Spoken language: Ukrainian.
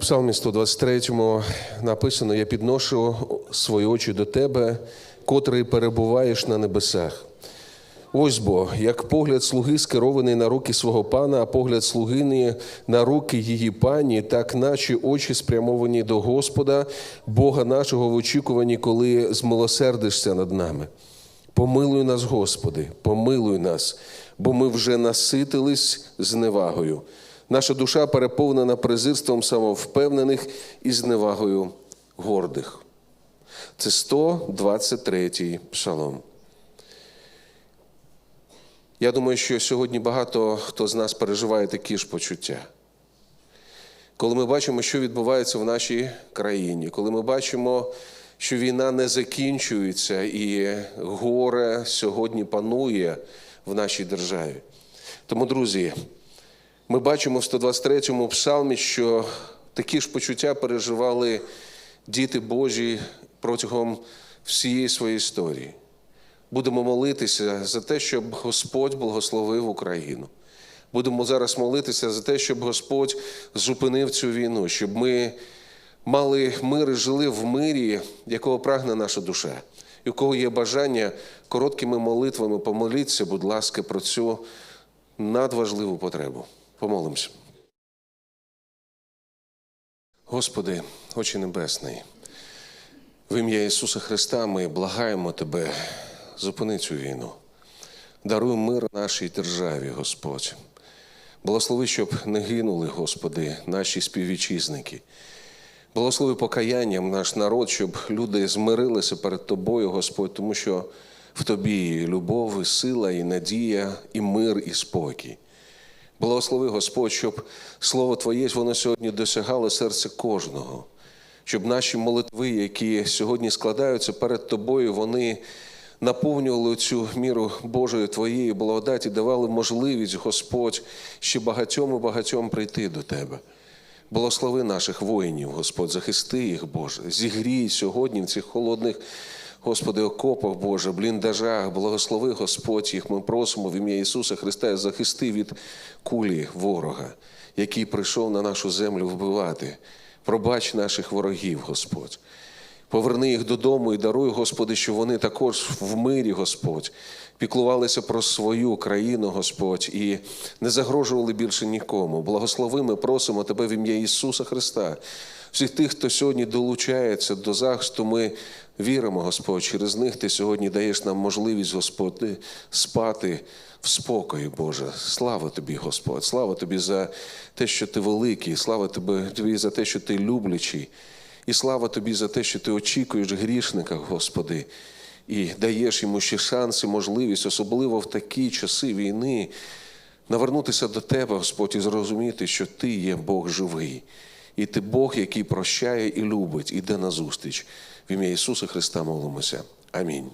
Псалмі 123 написано: Я підношу свої очі до тебе, котрий перебуваєш на небесах. Ось бо, як погляд слуги скерований на руки свого пана, а погляд слугині на руки її пані, так наші очі спрямовані до Господа, Бога нашого в очікуванні, коли змилосердишся над нами. Помилуй нас, Господи, помилуй нас, бо ми вже наситились зневагою. Наша душа переповнена презирством самовпевнених і зневагою гордих. Це 123-й псалом. Я думаю, що сьогодні багато хто з нас переживає такі ж почуття. Коли ми бачимо, що відбувається в нашій країні, коли ми бачимо, що війна не закінчується і горе сьогодні панує в нашій державі. Тому, друзі, ми бачимо в 123-му псалмі, що такі ж почуття переживали діти Божі протягом всієї своєї історії. Будемо молитися за те, щоб Господь благословив Україну. Будемо зараз молитися за те, щоб Господь зупинив цю війну, щоб ми мали мир і жили в мирі, якого прагне наша душа, і у кого є бажання короткими молитвами помоліться, будь ласка, про цю надважливу потребу. Помолимося. Господи, Очі Небесний, в ім'я Ісуса Христа ми благаємо Тебе, зупини цю війну. Даруй мир нашій державі, Господь. Благослови, щоб не гинули, Господи, наші співвітчизники. Благослови покаянням наш народ, щоб люди змирилися перед Тобою, Господь, тому що в Тобі і любов, і сила, і надія, і мир, і спокій. Благослови, Господь, щоб Слово Твоє воно сьогодні досягало серця кожного, щоб наші молитви, які сьогодні складаються перед Тобою, вони наповнювали цю міру Божої Твоєї благодаті, давали можливість, Господь, ще багатьом і багатьом прийти до Тебе. Благослови наших воїнів, Господь, захисти їх, Боже, зігрій сьогодні в цих холодних, Господи, окопах, Боже, бліндажах, благослови Господь їх. Ми просимо в ім'я Ісуса Христа, захисти від кулі ворога, який прийшов на нашу землю вбивати. Пробач наших ворогів, Господь. Поверни їх додому і даруй, Господи, що вони також в мирі, Господь, піклувалися про свою країну, Господь, і не загрожували більше нікому. Благослови, ми просимо Тебе в ім'я Ісуса Христа. Всіх тих, хто сьогодні долучається до захисту, ми віримо, Господь. Через них Ти сьогодні даєш нам можливість, Господь, спати в спокої, Боже. Слава Тобі, Господь, слава Тобі за те, що Ти великий, слава Тобі за те, що Ти люблячий. І слава тобі за те, що ти очікуєш грішника, Господи, і даєш йому ще шанс і можливість, особливо в такі часи війни, навернутися до Тебе, Господь, і зрозуміти, що Ти є Бог живий. І ти Бог, який прощає і любить, іде назустріч. В ім'я Ісуса Христа молимося. Амінь.